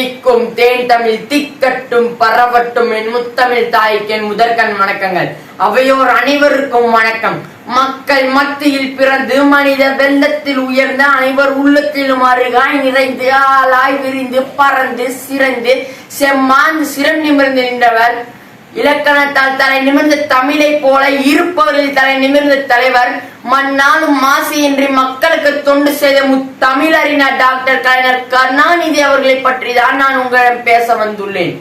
தித்திக்கும் தேன் தமிழ் திக்கட்டும் பரவட்டும் என் முத்தமிழ் தாய்க்கு என் முதற்கண் வணக்கங்கள். அவையோர் அனைவருக்கும் வணக்கம். மக்கள் மத்தியில் பிறந்து மனித வெள்ளத்தில் உயர்ந்த அனைவர் உள்ளத்திலும் அருகாய் நிறைந்து ஆளாய் விரிந்து பறந்து சிறந்து செம்மாந்து சிறம் நிமிர்ந்து நின்றவர் இலக்கணத்தால் தலை நிமிர்ந்த தமிழை போல இருப்பவர்களில் தலை நிமிர்ந்த தலைவர் மண்ணாலும் மாசியின்றி மக்களுக்கு தொண்டு செய்த முத்தமிழறிஞர் டாக்டர் கலைஞர் கருணாநிதி அவர்களை பற்றி தான் நான் உங்களிடம் பேச வந்துள்ளேன்.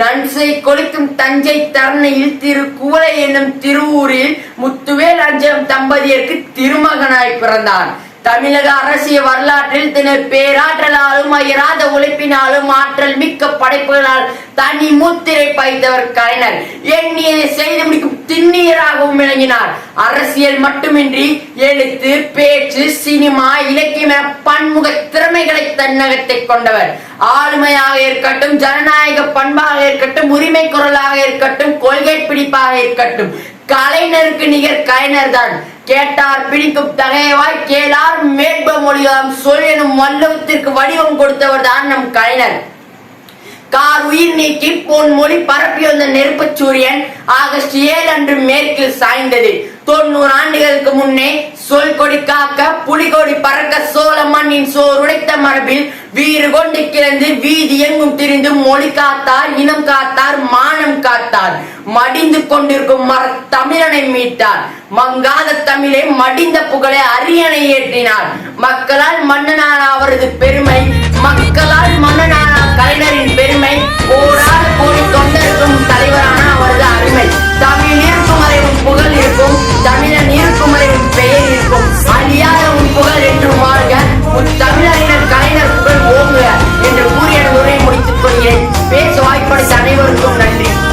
நன்சை கொளிக்கும் தஞ்சை தரணையில் திரு குவளை என்னும் திருவூரில் முத்துவேல் அஞ்சலம் தம்பதியருக்கு திருமகனாய் பிறந்தார். தமிழக அரசியல் வரலாற்றில் தின பேராற்றலாலும் அயராத உழைப்பினாலும் ஆற்றல் மிக்க படைப்புகளால் தனி முத்திரை பாய்ந்தவர் கலைஞர். எண்ணியதை செய்து முடிக்கும் திண்ணீராகவும் விளங்கினார். அரசியல் மட்டுமின்றி எழுத்து பேச்சு சினிமா இலக்கியம் என பன்முக திறமைகளை தன்னகத்தை கொண்டவர். ஆளுமையாக இருக்கட்டும் ஜனநாயக பண்பாக இருக்கட்டும் உரிமை குரலாக இருக்கட்டும் கொள்கை பிடிப்பாக இருக்கட்டும் கலைஞருக்கு நிகர் கலைஞர் தான். கேட்டார் பிடிக்கும் தகையவாய் கேளார் மேற்ப மொழியாம் சொல் எனும் வல்லவத்திற்கு வடிவம் கொடுத்தவர் தான் நம் கலைஞர். கார் உயிர் நீக்கி போன் மொழி பரப்பி வந்த நெருப்புச் சூரியன் ஆகஸ்ட் ஏழு அன்று மேற்கில் சாய்ந்தது. தொண்ணூறு ஆண்டுகளுக்கு முன்னே சொல் கொடி காக்க புலிகொடி பறக்க சோழ மண்ணின் சோர் உடைத்த மரபில் வீறு கொண்டு கிடந்து வீதி எங்கும் திரிந்து மொழி காத்தார் இனம் காத்தார் மானம் காத்தார். மடிந்து கொண்டிருக்கும் மர தமிழனை மீட்டார். மங்காத தமிழை மடிந்த புகழை அரியணை ஏற்றினார். மக்களால் மன்னனான அவரது பெருமை மக்களால் மன்னனான அழியாத உன் புகழ் என்று வாழ்க. உன் தமிழறிஞர் கலைஞர் புகழ் ஓங்குக என்று கூறிய உரை முடித்துக் கொள்கிறேன். பேச வாய்ப்படைத்த அனைவருக்கும் நன்றி.